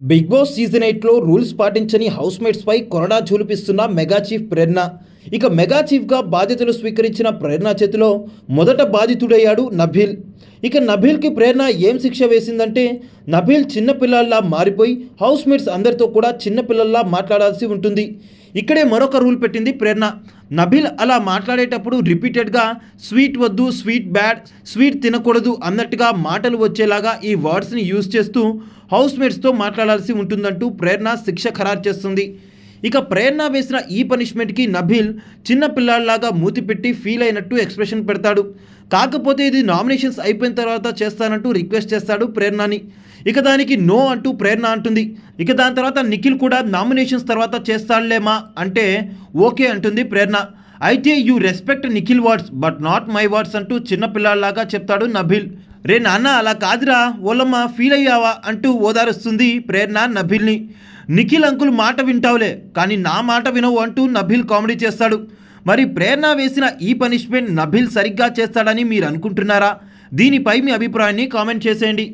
Big Boss season ఎయిట్లో rules పాటించని house మేట్స్పై కొరడా చూలిపిస్తున్న మెగా చీఫ్ ప్రేరణ. ఇక మెగా చీఫ్గా బాధ్యతలు స్వీకరించిన ప్రేరణ చేతిలో మొదట బాధితుడయ్యాడు నభీల్. ఇక నభీల్కి ప్రేరణ ఏం శిక్ష వేసిందంటే నభీల్ చిన్నపిల్లల్లా మారిపోయి హౌస్ మేట్స్ అందరితో కూడా చిన్నపిల్లల్లా మాట్లాడాల్సి ఉంటుంది. ఇక్కడే మరొక రూల్ పెట్టింది ప్రేరణ. నభిల్ అలా మాట్లాడేటప్పుడు రిపీటెడ్గా స్వీట్ వద్దు స్వీట్ బ్యాడ్ స్వీట్ తినకూడదు అన్నట్టుగా మాటలు వచ్చేలాగా ఈ వర్డ్స్ని యూజ్ చేస్తూ హౌస్ మేట్స్తో మాట్లాడాల్సి ఉంటుందంటూ ప్రేరణ శిక్ష ఖరారు చేస్తుంది. ఇక ప్రేరణ వేసిన ఈ పనిష్మెంట్కి నభిల్ చిన్న పిల్లాడిలాగా మూతి పెట్టి ఫీల్ అయినట్టు ఎక్స్ప్రెషన్ పెడతాడు. కాకపోతే ఇది నామినేషన్స్ అయిపోయిన తర్వాత చేస్తానంటూ రిక్వెస్ట్ చేస్తాడు ప్రేరణని. ఇక దానికి నో అంటూ ప్రేరణ అంటుంది. ఇక దాని తర్వాత నిఖిల్ కూడా నామినేషన్స్ తర్వాత చేస్తాడులేమా అంటే ఓకే అంటుంది ప్రేరణ. అయితే you respect Nikhil words but not my words అంటూ చిన్నపిల్లాడిలాగా చెప్తాడు నభిల్ రే నాన్న అలా కాదురా ఓలమ్మ ఫీల్ అయ్యావా అంటూ ఓదారుస్తుంది ప్రేరణ నభిల్ని నిఖిల్ అంకుల్ మాట వింటావులే కానీ నా మాట వినవు అంటూ నభిల్ కామెడీ చేస్తాడు. మరి ప్రేరణ వేసిన ఈ పనిష్మెంట్ నభిల్ సరిగ్గా చేస్తాడని మీరు అనుకుంటున్నారా? దీనిపై మీ అభిప్రాయాన్ని కామెంట్ చేసేయండి.